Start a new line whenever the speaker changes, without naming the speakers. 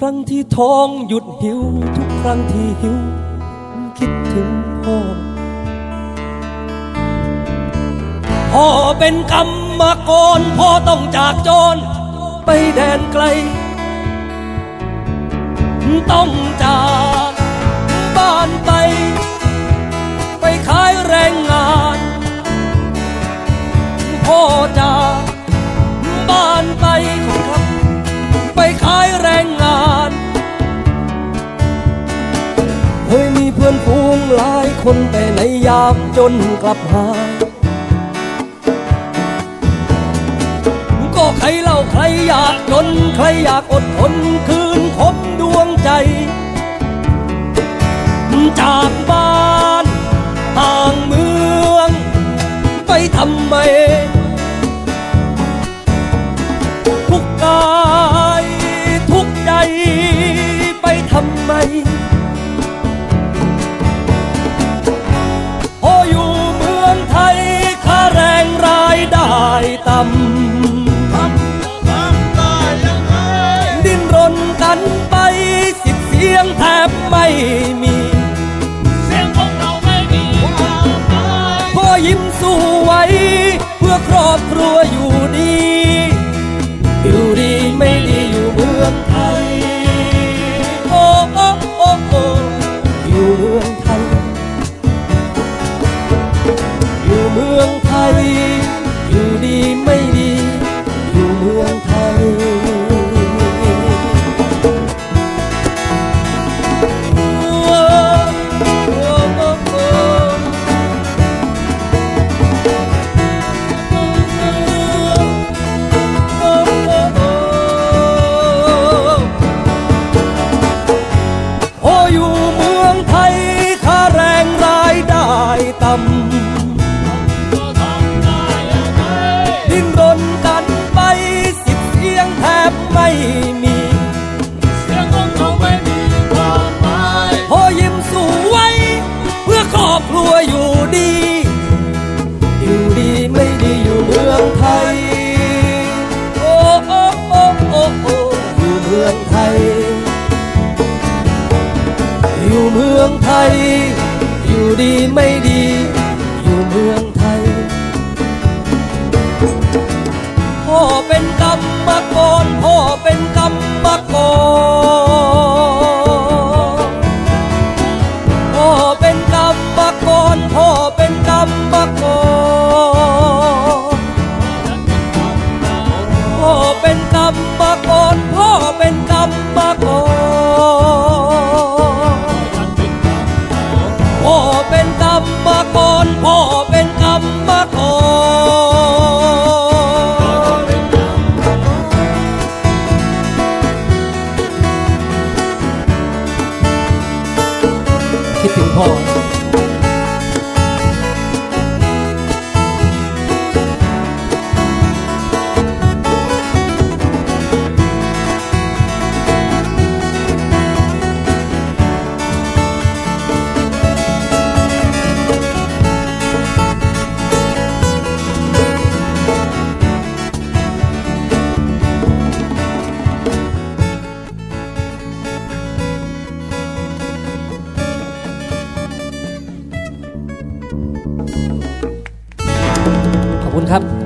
ครั้งที่ท้องหยุดหิว ทุกครั้งที่หิว คิดถึงพ่อ พ่อเป็นกรรมกรพ่อต้องจากจรไปแดนไกล ต้องจากบ้านไป ไปขายแรงงาน พ่อจากบ้านไปขอครับ ไปขายแรงงาน หลายคนแต่ในยามจนกลับหาก็ใครเล่าใครอยากจนใครอยากอดทนคืนคมดวงใจ จากบ้าน ต่างเมือง ไปทำไม ต่ำดิ้นรนกันไปสิบเสียงแทบไม่มี เสียงของเราไม่มีความหมายพอยิ้มสู้ไว้ เพื่อครอบครัวอยู่ดีอยู่ดีไม่ดีอยู่เมืองไทยโอ้โอ้โอ้โอ้อยู่เมืองไทยอยู่เมืองไทย อยู่ ยงแทบไม่มีพอยิ้มสู้ไว้ เพื่อครอบครัวอยู่ดี อยู่ดีไม่ดีอยู่เมืองไทย โอ้โอ้โอ้โอ้โอ้อยู่เมืองไทย อยู่เมืองไทย อยู่ดีไม่ดี อยู่เมืองไทยพ่อเป็นกรรมกรพ่อ เป็นกรรมกรพ่อเป็นกรรมกรพ่อเป็นกรรมกรพ่อเป็นกรรมกรพ่อเป็นกรรมกรพ่อเป็น 挺 ครับ